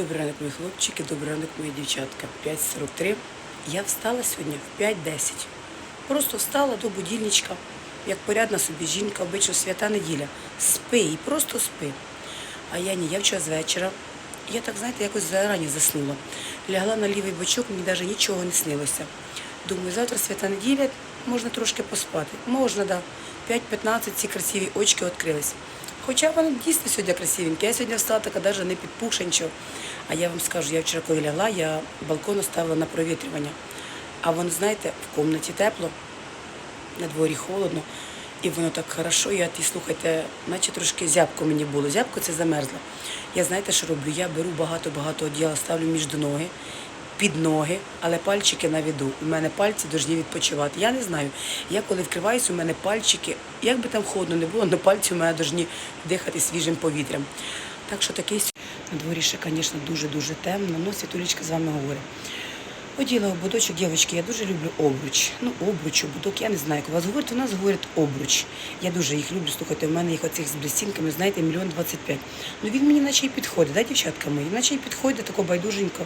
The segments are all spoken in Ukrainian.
Добрий ранок, мої хлопчики, добрий ранок, мої дівчатка. 5.43. Я встала сьогодні в 5.10. Просто встала до будильничка, як порядна собі жінка, обично свята неділя. Спи і просто спи. А я ні, я вчора з вечора. Я так, знаєте, якось зарані заснула. Лягла на лівий бочок, мені навіть нічого не снилося. Думаю, завтра свята неділя, можна трошки поспати. Можна, так. да. 5.15 ці красиві очки відкрились. Хоча вона дійсно сьогодні красивенька. Я сьогодні встала така навіть не підпухша нічого. А я вам скажу, я вчора коли лягла, я балкон оставила на провітрювання. А воно, знаєте, в кімнаті тепло, на дворі холодно, і воно так хорошо. Я ті, слухайте, наче трошки зябко мені було. Зябко це замерзло. Я знаєте, що роблю? Я беру багато-багато одіяла, ставлю між ноги, під ноги, але пальчики на віду. У мене пальці повинні відпочивати. Я не знаю. Я коли вкриваюся, у мене пальчики, як би там холодно не було, але пальці у мене повинні дихати свіжим повітрям. Так що такий на дворі ще, звісно, дуже-дуже темно. Ну, Світулічка з вами говорить. Оділа ободочок, дівчатки, я дуже люблю обруч. Ну, обруч, ободок, я не знаю, як у вас говорять, у нас говорять обруч. Я дуже їх люблю, слухайте, у мене їх оцих з блістінками, знаєте, мільйон двадцять п'ять. Ну він мені наче і підходить, да, дівчатка мої? Наче і підходить, тако байдуженько,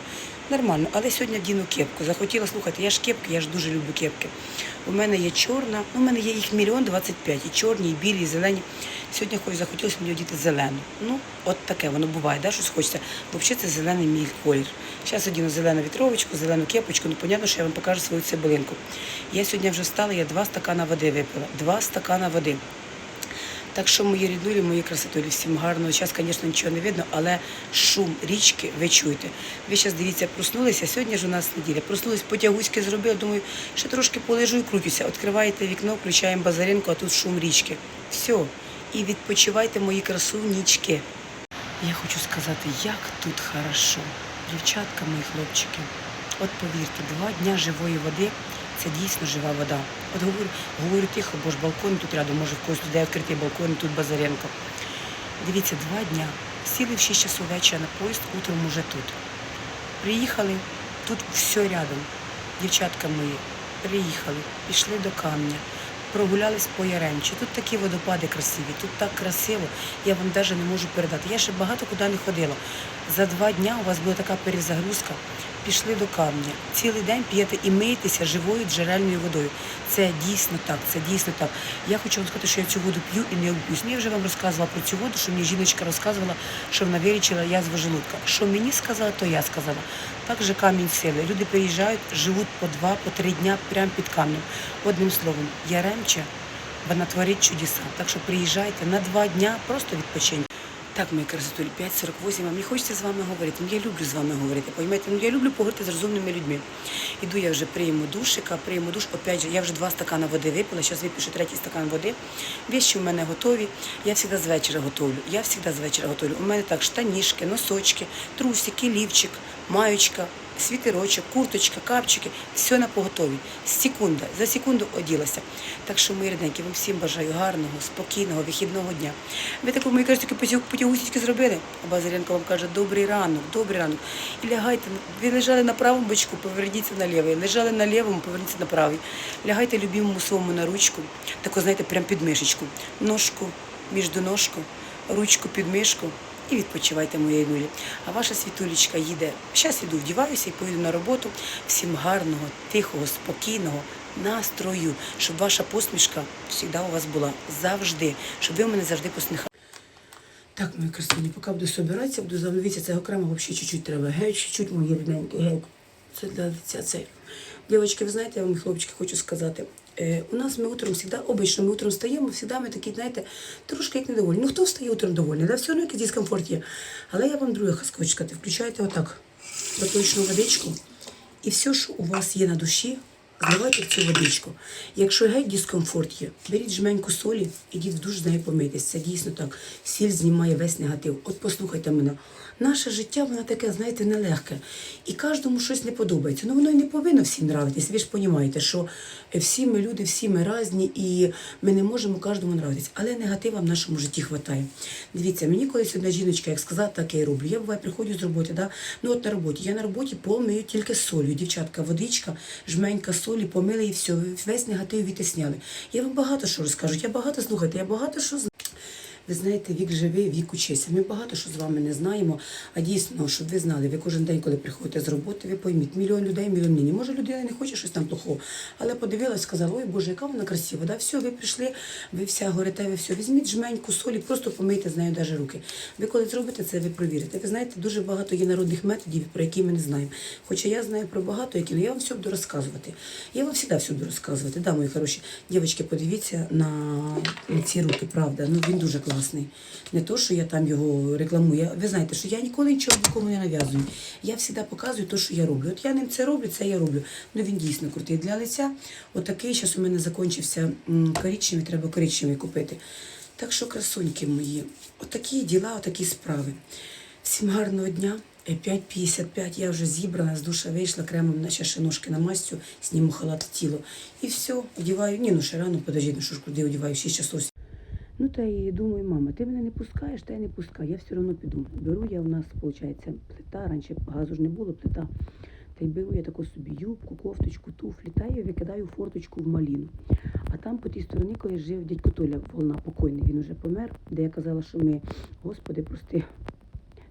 нормально. Але сьогодні вдіну кепку. Захотіла, слухайте, я ж кепки, я ж дуже люблю кепки. У мене є чорна, ну, у мене є їх мільйон двадцять п'ять, і чорні, і білі, і зелені. Сьогодні хоч захотілося мені одіти зелену. Ну, от таке воно буває, да, щось хочеться. Взагалі це зелений мій колір. Зараз одіну зелену вітровочку, зелену кепочку. Ну, понятно, що я вам покажу свою цибулинку. Я сьогодні вже встала, я два стакана води випила. Два стакана води. Так що мої ріднулі, мої красотулі, всім гарного. Зараз, звісно, нічого не видно, але шум річки ви чуєте. Ви зараз дивіться, проснулися. Сьогодні ж у нас неділя. Проснулись, потягуськи зробили. Думаю, ще трошки полежу і крутюся. Відкриваєте вікно, включаємо базаринку, а тут шум річки. Все. І відпочивайте мої красунічки. Я хочу сказати, як тут хорошо. Дівчатка, мої хлопчики. От повірте, два дня живої води це дійсно жива вода. От говорю, говорю тихо, бо ж балкон тут рядом, може в когось людей відкритий балкон, тут Базаренко. Дивіться, два дня. Сіли в 6 часов вечора на поїзд, утром уже тут. Приїхали, тут все рядом. Дівчатка мої, приїхали, пішли до камня, прогулялись по Яремчі. Тут такі водопади красиві, тут так красиво, я вам навіть не можу передати. Я ще багато куди не ходила. За два дня у вас була така перезагрузка. Пішли до камня. Цілий день п'єте і миєтеся живою джерельною водою. Це дійсно так, це дійсно так. Я хочу вам сказати, що я цю воду п'ю і не об'юсь. Ну, Я вже вам розказувала про цю воду, що мені жіночка розказувала, що вона вилічила язву желудка. Що мені сказала, то я сказала. Так же камінь сили. Люди приїжджають, живуть по два, по три дня прямо під камнем. Одним словом, Яремча, вона творить чудеса. Так що приїжджайте на два дня, просто відпочиньте. Так, мої красотулі, 5.48, а мені хочеться з вами говорити. Ну, я люблю з вами говорити, Поймете, Ну, я люблю поговорити з розумними людьми. Іду я вже прийму душика, прийму душ, опять же, я вже два стакана води випила, зараз випишу третій стакан води. Вещі у мене готові. Я завжди з вечора готовлю. Я завжди з вечора готовлю. У мене так штанішки, носочки, трусики, лівчик, маючка, світерочок, курточка, капчики, все на поготові. Секунда, за секунду оділася. Так що, мої рідненькі, вам всім бажаю гарного, спокійного, вихідного дня. Ви таку, мої кажуть, таку потягусічки зробили, а Базаренко вам каже, добрий ранок, добрий ранок. І лягайте, ви лежали на правому бочку, поверніться на лівий, лежали на лівому, поверніться на правий. Лягайте любимому своєму на ручку, таку, знаєте, прям під мишечку, ножку між ножку, ручку під мишку і відпочивайте моєї нулі. А ваша світулечка їде. Зараз іду, вдіваюся і поїду на роботу. Всім гарного, тихого, спокійного настрою, щоб ваша посмішка завжди у вас була завжди, щоб ви мене завжди посміхали. Так, мої красуні, поки буду собиратися, буду замовитися, це окремо взагалі чуть-чуть треба. Геть, чуть-чуть мої рідненькі, геть. Це для лиця це. Дівчатки, ви знаєте, я вам, хлопчики, хочу сказати. Е, у нас ми утром завжди, обично ми утром встаємо, завжди ми такі, знаєте, трошки як недовольні. Ну хто встає утром довольний, да? все одно якийсь дискомфорт є. Але я вам друге хочу сказати, включайте отак проточну водичку, і все, що у вас є на душі, зливайте в цю водичку. Якщо геть дискомфорт є, беріть жменьку солі, ідіть в душ з нею помитись. Це дійсно так. Сіль знімає весь негатив. От послухайте мене. Наше життя, воно таке, знаєте, нелегке. І кожному щось не подобається. Ну воно і не повинно всім нравитись. Ви ж розумієте, що всі ми люди, всі ми різні, і ми не можемо кожному нравитись. Але негатива в нашому житті вистачає. Дивіться, мені колись одна жіночка, як сказала, так я і роблю. Я буває приходжу з роботи, да? ну от на роботі. Я на роботі пол мию тільки солью. Дівчатка, водичка, жменька солі, помили і все. Весь негатив відтисняли. Я вам багато що розкажу. Я багато слухайте, я багато що знаю. Ви знаєте, вік живий, вік учися. Ми багато що з вами не знаємо. А дійсно, щоб ви знали, ви кожен день, коли приходите з роботи, ви пойміть, мільйон людей, мільйон ні. Може, людина не хоче щось там плохого, але подивилась, сказала, ой Боже, яка вона красива. Да? Все, ви прийшли, ви вся горите, ви все. Візьміть жменьку солі, просто помийте з нею навіть руки. Ви коли зробите це, ви провірите. Ви знаєте, дуже багато є народних методів, про які ми не знаємо. Хоча я знаю про багато, які, але я вам все буду розказувати. Я вам завжди все буду розказувати. Да, мої хороші дівчатки, подивіться на ці руки, правда. Ну він дуже класний. Не то, що я там його рекламую. Ви знаєте, що я ніколи нічого нікому не нав'язую. Я завжди показую те, що я роблю. От я ним це роблю, це я роблю. Ну він дійсно крутий. Для лиця отакий, зараз у мене закінчився коричневий, треба коричневий купити. Так що, красуньки мої, отакі діла, отакі справи. Всім гарного дня. Е, 5.55, я вже зібрана, з душа вийшла, кремом на ще ножки намастю, зніму халат тіло. І все, одіваю. Ні, ну ще рано, подожди, ну що ж куди одіваю, 6 часов. Ну та і думаю, мама, ти мене не пускаєш, та я не пускаю, я все одно піду. Беру я у нас, виходить, плита, раніше газу ж не було, плита. Та й беру я таку собі юбку, кофточку, туфлі, та я викидаю форточку в маліну. А там по тій стороні, коли жив дядько Толя, волна покойний, він уже помер, де я казала, що ми, господи, прости,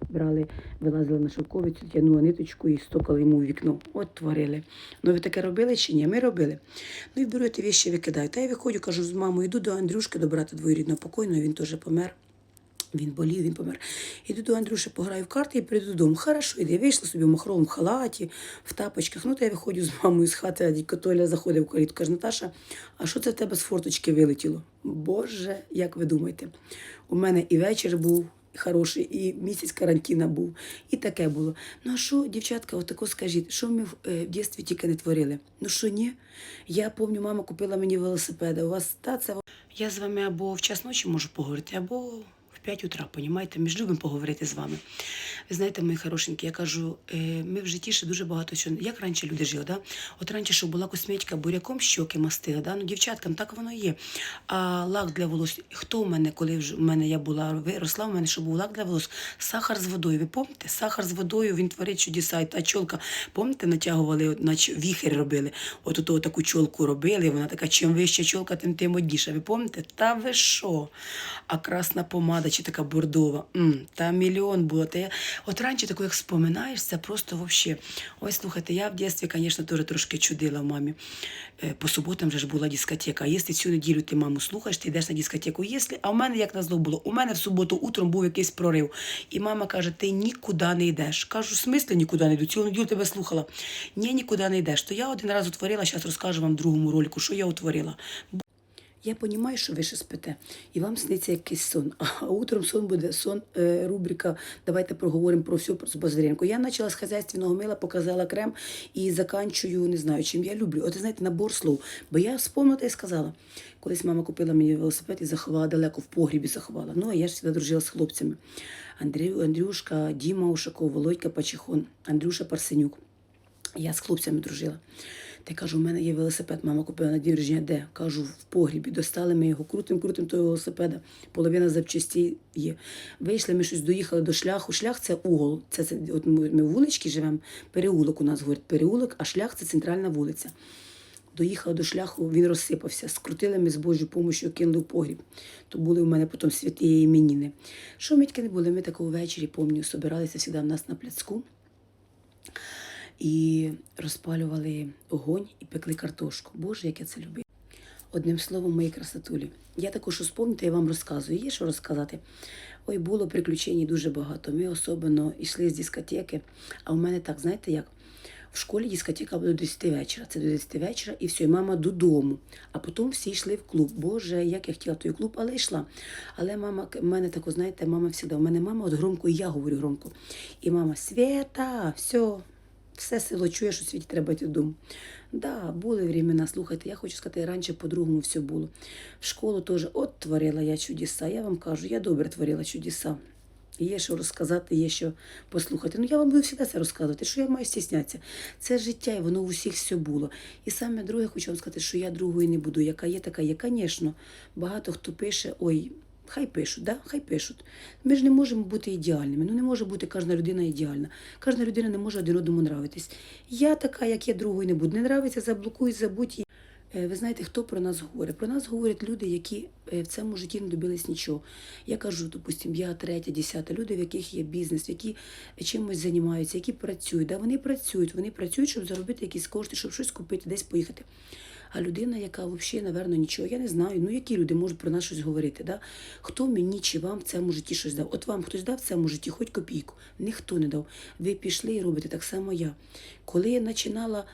брали, вилазили на шовковицю, тягнули ниточку і стукали йому в вікно. От творили. Ну ви таке робили чи ні? Ми робили. Ну і беру ті віші, викидаю. Та я виходжу, кажу з мамою, йду до Андрюшки, до брата двоюрідного покойного, він теж помер. Він болів, він помер. Іду до Андрюші, пограю в карти і прийду додому. Хорошо, іди. Вийшла собі в махровому халаті, в тапочках. Ну, та я виходжу з мамою з хати, а дядько Толя заходить в калітку. Каже, Наташа, а що це в тебе з форточки вилетіло? Боже, як ви думаєте? У мене і вечір був хороший, і місяць карантина був, і таке було. Ну а що, дівчатка, отако скажіть, що ми в, е, в дитинстві тільки не творили? Ну що ні? Я пам'ятаю, мама купила мені велосипеда. У вас та це я з вами або в час ночі можу поговорити, або 5 утра, понімаєте? Ми ж любимо поговорити з вами. Ви знаєте, мої хорошенькі, я кажу, е, ми в житті ще дуже багато чого. Як раніше люди жили, да? От раніше, що була косметика, буряком щоки мастила, да? ну дівчаткам так воно є. А лак для волос, хто в мене, коли в мене я була виросла, в мене що був лак для волос, сахар з водою. Ви пам'ятаєте? Сахар з водою, він творить чудеса. І та чолка, пам'ятаєте, натягували, наче віхер робили. От ото таку чолку робили, вона така, чим вища чолка, тим тим одніша. Ви пам'ятаєте? Та ви що? А красна помада чи така бордова. М, та мільйон було. Та я... От раніше таку, як споминаєш, це просто взагалі. Ось слухайте, я в дитинстві, звісно, теж трошки чудила мамі. Е, По суботам вже ж була дискотека. А якщо цю неділю ти маму слухаєш, ти йдеш на дискотеку. Якщо... А в мене як назло було, у мене в суботу утром був якийсь прорив. І мама каже: ти нікуди не йдеш. Кажу, в смислі нікуди не йду. Цілу неділю тебе слухала. Ні, нікуди не йдеш. То я один раз утворила, зараз розкажу вам другому ролику, що я утворила. Я розумію, що ви ще спите, і вам сниться якийсь сон. А утром сон буде сон, е, рубрика Давайте проговоримо про все з Базаренко. Я почала з хазяйственного мила, показала крем і заканчую, не знаю, чим я люблю. От знаєте, набор слов. Бо я вспомнила й сказала. Колись мама купила мені велосипед і заховала далеко в погрібі заховала. Ну, а я ж завжди дружила з хлопцями. Андрій, Андрюшка, Діма Ушаков, Володька Пачихон, Андрюша Парсенюк. Я з хлопцями дружила. Та й кажу, у мене є велосипед, мама купила на день народження, де? Кажу, в погрібі. Достали ми його, крутим, крутим того велосипеда. Половина запчастей є. Вийшли, ми щось доїхали до шляху. Шлях це угол. Це, це от ми, ми в вуличці живемо, переулок у нас говорять, переулок, а шлях це центральна вулиця. Доїхала до шляху, він розсипався. Скрутили ми з Божою допомогою, кинули в погріб. То були у мене потім святі іменіни. Що ми не були? Ми такого ввечері, пам'ятаю, собиралися завжди в нас на пляцку і розпалювали огонь і пекли картошку. Боже, як я це люблю. Одним словом, мої красотулі. Я також що спомните, я вам розказую. Є що розказати. Ой, було приключень дуже багато. Ми особливо йшли з дискотеки. А у мене так, знаєте як? В школі дискотека була до 10 вечора. Це до 10 вечора, і все, і мама додому. А потім всі йшли в клуб. Боже, як я хотіла той клуб, але йшла. Але мама, в мене тако, знаєте, мама завжди, у мене мама от громко, і я говорю громко. І мама, Свята, все, все село чує, що світі треба йти додому. Да, були времена, слухайте, я хочу сказати, раніше по-другому все було. В школу теж от творила я чудеса. Я вам кажу, я добре творила чудеса. Є що розказати, є що послухати. Ну я вам буду завжди це розказувати, що я маю стіснятися. Це життя, і воно у всіх все було. І саме друге, хочу вам сказати, що я другої не буду. Яка є, така є. Звісно, багато хто пише, ой. Хай пишуть, да? хай пишуть. Ми ж не можемо бути ідеальними. Ну не може бути кожна людина ідеальна. Кожна людина не може один одному нравитись. Я така, як я другої не буду. Не нравиться, заблокуй, забудь. Е, Ви знаєте, хто про нас говорить? Про нас говорять люди, які е, в цьому житті не добились нічого. Я кажу, допустим, я третя, десята, люди, в яких є бізнес, які чимось займаються, які працюють. Да, вони працюють, вони працюють, щоб заробити якісь кошти, щоб щось купити, десь поїхати. А людина, яка взагалі, напевно, нічого, я не знаю. Ну які люди можуть про нас щось говорити? Да? Хто мені чи вам в цьому житті щось дав? От вам хтось дав в цьому житті хоч копійку. Ніхто не дав. Ви пішли і робите так само я. Коли я починала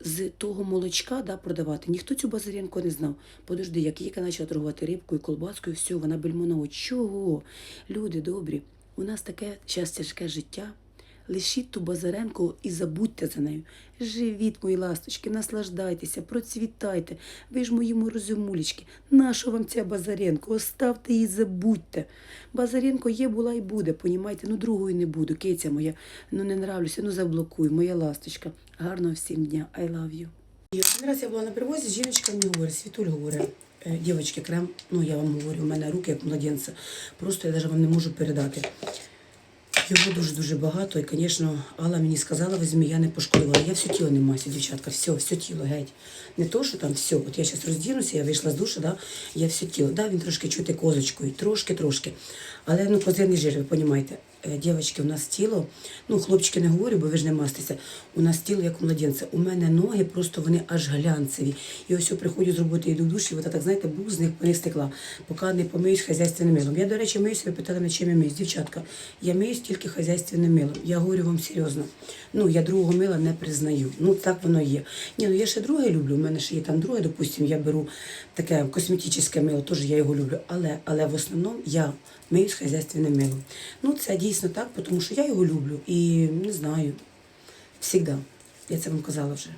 з того молочка да, продавати, ніхто цю базарянку не знав. Подожди, як Віка почала торгувати рибкою, колбаскою, все, вона бельмонова. Чого? Люди добрі, у нас таке зараз тяжке життя. Лишіть ту базаренку і забудьте за нею. Живіть, мої ласточки, наслаждайтеся, процвітайте. Ви ж мої морозюмулечки. Нащо вам ця базаренко? Оставте її, забудьте. Базаренко є, була і буде, понімаєте? Ну другою не буду. Киця моя, ну не нравлюся, ну заблокуй, моя ласточка. Гарного всім дня. I love you. І один раз я була на привозі, жіночка мені говорить, Світуль говорить, «Е, дівчатки, крем, ну я вам говорю, у мене руки як младенця. Просто я навіть вам не можу передати. Його дуже-дуже багато, і, звісно, Алла мені сказала, візьмі, я не пошкодувала. Я все тіло не маюся, дівчатка, все, все тіло геть. Не то, що там все. От я зараз роздінуся, я вийшла з душу, да, я все тіло. Да, він трошки чути козочкою, трошки-трошки. Але ну, козирний жир, ви розумієте. Дівчатки, у нас тіло, ну, хлопчики не говорю, бо ви ж не мастися. У нас тіло як у младенця. У мене ноги просто вони аж глянцеві. І ось я приходжу з роботи, йду в душ, і от так, знаєте, був з них по них стекла, поки не помиюсь хазяйственним милом. Я, до речі, миюся, ви питали мене, чим я миюсь. Дівчатка, я миюсь тільки хазяйственним милом. Я говорю вам серйозно. Ну, я другого мила не признаю. Ну, так воно є. Ні, ну я ще друге люблю. У мене ще є там друге, допустимо, я беру таке косметичне мило, теж я його люблю. Але, але в основному я миюсь хазяйственним милом. Ну, це дійсно так, тому що я його люблю і не знаю. Всігда. Я це вам казала вже.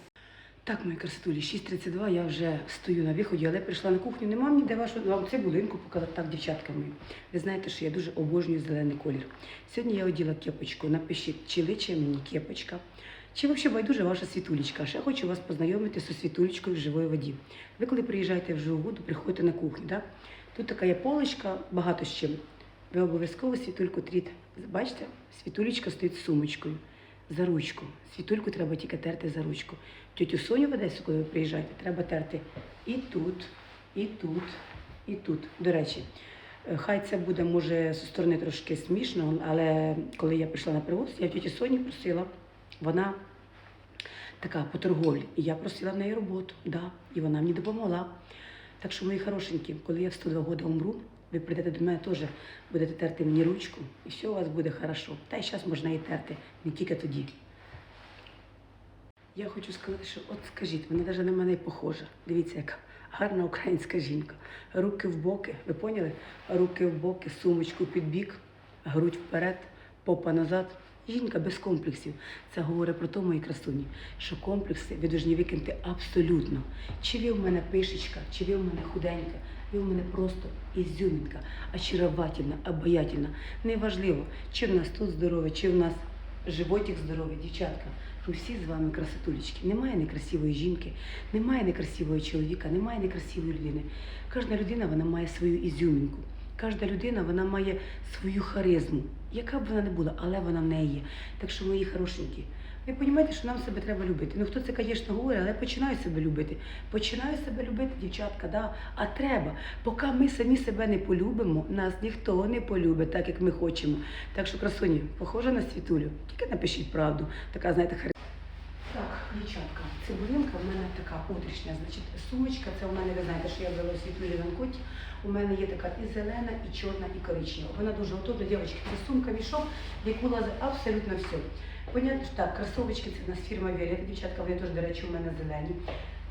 Так, мої красотулі, 6.32, я вже стою на виході, але прийшла на кухню. Нема ніде вашу вам цибулинку показати. Так, дівчатка мої. Ви знаєте, що я дуже обожнюю зелений колір. Сьогодні я оділа кепочку. Напишіть, чи личе мені кепочка, чи взагалі байдуже ваша світулечка. Ще хочу вас познайомити зі світулечкою в живої воді. Ви коли приїжджаєте в живу воду, приходите на кухню. Да? Тут така є полочка, багато з чим. Ви обов'язково світульку тріть. Бачите, світулечка стоїть з сумочкою за ручку. Світульку треба тільки терти за ручку. Тетю Соню в Одесу, коли ви приїжджаєте, треба терти і тут, і тут, і тут. До речі, е, хай це буде, може, зі сторони трошки смішно, але коли я прийшла на привоз, я в тіті Соні просила, вона така по торговлі. І я просила в неї роботу, да, і вона мені допомогла. Так що, мої хорошенькі, коли я в 102 роки умру, ви прийдете до мене теж, будете терти мені ручку, і все у вас буде хорошо. Та й зараз можна і терти, не тільки тоді. Я хочу сказати, що от скажіть, вона навіть на мене похожа. Дивіться, яка гарна українська жінка. Руки в боки, ви поняли? Руки в боки, сумочку під бік, грудь вперед, попа назад. Жінка без комплексів. Це говорить про те, мої красуні, що комплекси ви повинні викинути абсолютно. Чи ви в мене пишечка, чи ви в мене худенька, ви в мене просто ізюмінка, очаровательна, обаятельна. Неважливо, чи в нас тут здоров'я, чи в нас животик здоровий, дівчатка. Ми всі з вами красотулечки. Немає некрасивої жінки, немає некрасивого чоловіка, немає некрасивої людини. Кожна людина вона має свою ізюмінку. Кожна людина вона має свою харизму, яка б вона не була, але вона в неї є. Так що, мої хорошенькі, ви розумієте, що нам себе треба любити. Ну хто це, звісно, говорить, але я починаю себе любити. Починаю себе любити, дівчатка, да. а треба. Поки ми самі себе не полюбимо, нас ніхто не полюбить, так як ми хочемо. Так що, красуні, похожа на світулю. Тільки напишіть правду. Така, знаєте, харизма. Так, дівчатка, цибулинка в мене така утрішня, значить, сумочка, це у мене, ви знаєте, що я брала світлі ланкоті. У мене є така і зелена, і чорна, і коричнева. Вона дуже готова, дівчатки, це сумка, мішок, в яку лазить абсолютно все. Понятно, що так, кросовочки це в нас фірма Віолет, дівчатка, вони теж, до речі, у мене зелені.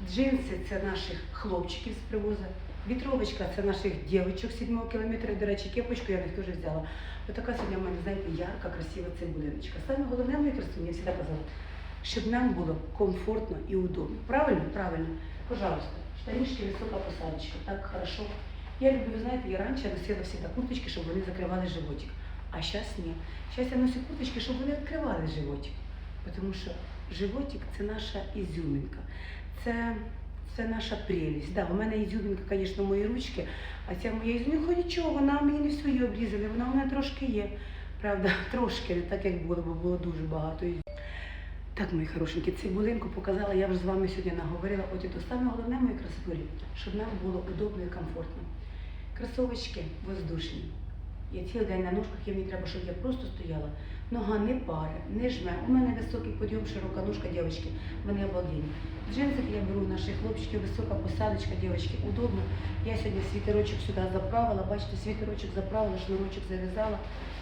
Джинси це наших хлопчиків з привоза. Вітровочка це наших дівчинок 7 кілометра. До речі, кепочку я них теж взяла. Отака сьогодні в мене, знаєте, ярка, красива цибулиночка. Саме головне, мої красуні, я завжди казала, щоб нам було комфортно і удобно. Правильно? Правильно. Пожалуйста, штанишки, висока посадочка. Так хорошо. Я люблю, ви знаєте, я раніше носила всі так курточки, щоб вони закривали животик. А зараз ні. Зараз я ношу курточки, щоб вони відкривали животик. Тому що животик це наша ізюминка. Це, це наша прелість. Да, у мене ізюминка, звісно, мої ручки, а ця моя ізюминка нічого, вона мені не всю обрізали, вона у мене трошки є. Правда, трошки, не так як було, бо було дуже багато. Так, мої хорошенькі, цибулинку показала, я вже з вами сьогодні наговорила. От і то саме головне мої красотулі, щоб нам було удобно і комфортно. Кросовочки воздушні. Я цілий день на ножках, і мені треба, щоб я просто стояла. Нога не паре, не жме. У мене високий подйом, широка ножка, дівчатки, вони обалденні. Джинсики я беру наших хлопчиків, висока посадочка, дівчатки, удобно. Я сьогодні світерочок сюди заправила, бачите, світерочок заправила, шнурочок зав'язала,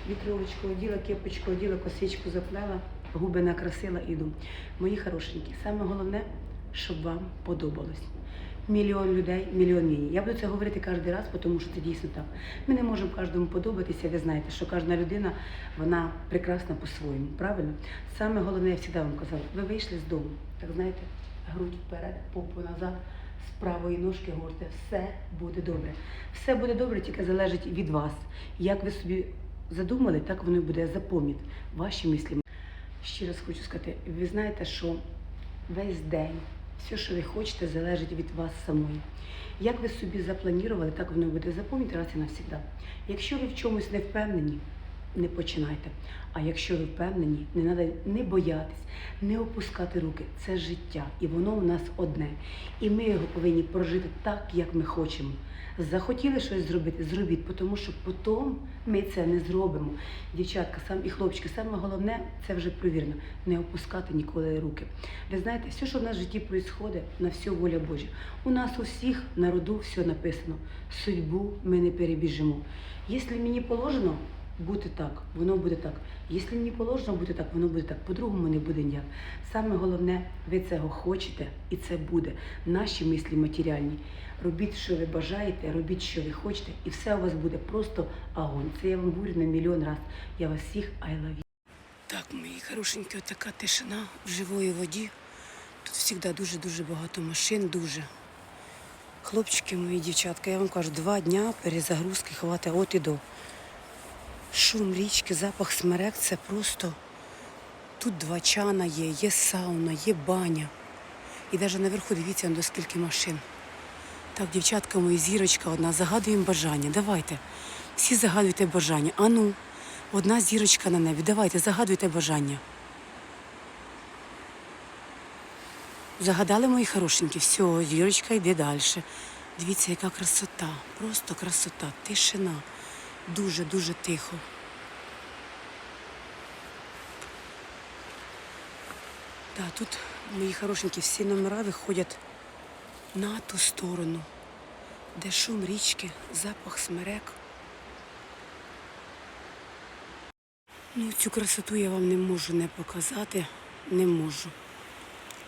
вітровочку оділа, кепочку оділа, косичку заплела, губи накрасила, іду. Мої хорошенькі, саме головне, щоб вам подобалось. Мільйон людей, мільйон міні. Я буду це говорити кожен раз, тому що це дійсно так. Ми не можемо кожному подобатися. Ви знаєте, що кожна людина вона прекрасна по-своєму. Правильно? Саме головне, я завжди вам казала, ви вийшли з дому, так знаєте, грудь вперед, попу назад, з правої ножки горте, все буде добре. Все буде добре, тільки залежить від вас. Як ви собі задумали, так воно і буде запам'ят ваші мислі. Ще раз хочу сказати, ви знаєте, що весь день, все, що ви хочете, залежить від вас самої. Як ви собі запланували, так воно буде запам'ятати раз і навсігда. Якщо ви в чомусь не впевнені, не починайте. А якщо ви впевнені, не треба не боятись, не опускати руки. Це життя, і воно у нас одне. І ми його повинні прожити так, як ми хочемо. Захотіли щось зробити, зробіть, тому що потім ми це не зробимо. Дівчатка, сам і хлопчики, саме головне це вже провірено. Не опускати ніколи руки. Ви знаєте, все, що в нас в житті відбувається, на всю воля Божа. У нас у всіх на роду все написано. Судьбу ми не перебіжимо. Якщо мені положено бути так, воно буде так. Якщо мені положено бути так, воно буде так. По-другому не буде ніяк. Саме головне, ви цього хочете, і це буде. Наші мислі матеріальні. Робіть, що ви бажаєте, робіть, що ви хочете, і все у вас буде просто огонь. Це я вам говорю на мільйон раз. Я вас всіх I love you. Так, мої хорошенькі, така тишина в живої воді. Тут завжди дуже-дуже багато машин, дуже. Хлопчики мої, дівчатка, я вам кажу, два дня перезагрузки хватить от і до. Шум річки, запах смерек це просто. Тут два чана є, є сауна, є баня. І навіть наверху дивіться до скільки машин. Так, дівчатка мої, зірочка одна, загадуємо бажання. Давайте. Всі загадуйте бажання. Ану, одна зірочка на небі. Давайте, загадуйте бажання. Загадали мої хорошенькі, все, зірочка йде далі. Дивіться, яка красота. Просто красота, тишина. Дуже-дуже тихо. Так, тут мої хорошенькі всі номера виходять на ту сторону, де шум річки, запах смерек. Ну, цю красоту я вам не можу не показати, не можу.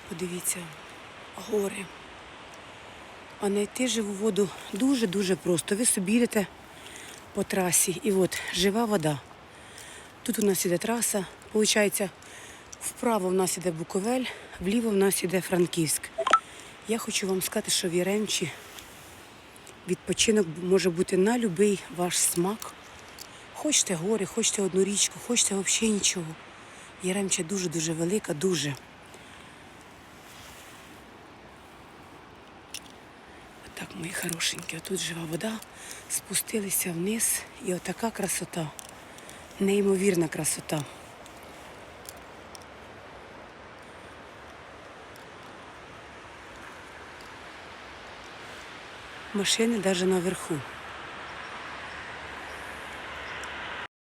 Подивіться, гори. А знайти живу воду дуже-дуже просто. Ви собі йдете по трасі і от жива вода. Тут у нас іде траса, виходить, вправо в нас іде Буковель, вліво в нас іде Франківськ. Я хочу вам сказати, що в Яремчі відпочинок може бути на будь-який ваш смак. Хочете гори, хочете одну річку, хочете взагалі нічого. Яремча дуже-дуже велика, дуже. Так, мої хорошенькі, тут жива вода, спустилися вниз і отака красота. Неймовірна красота. Машини навіть наверху.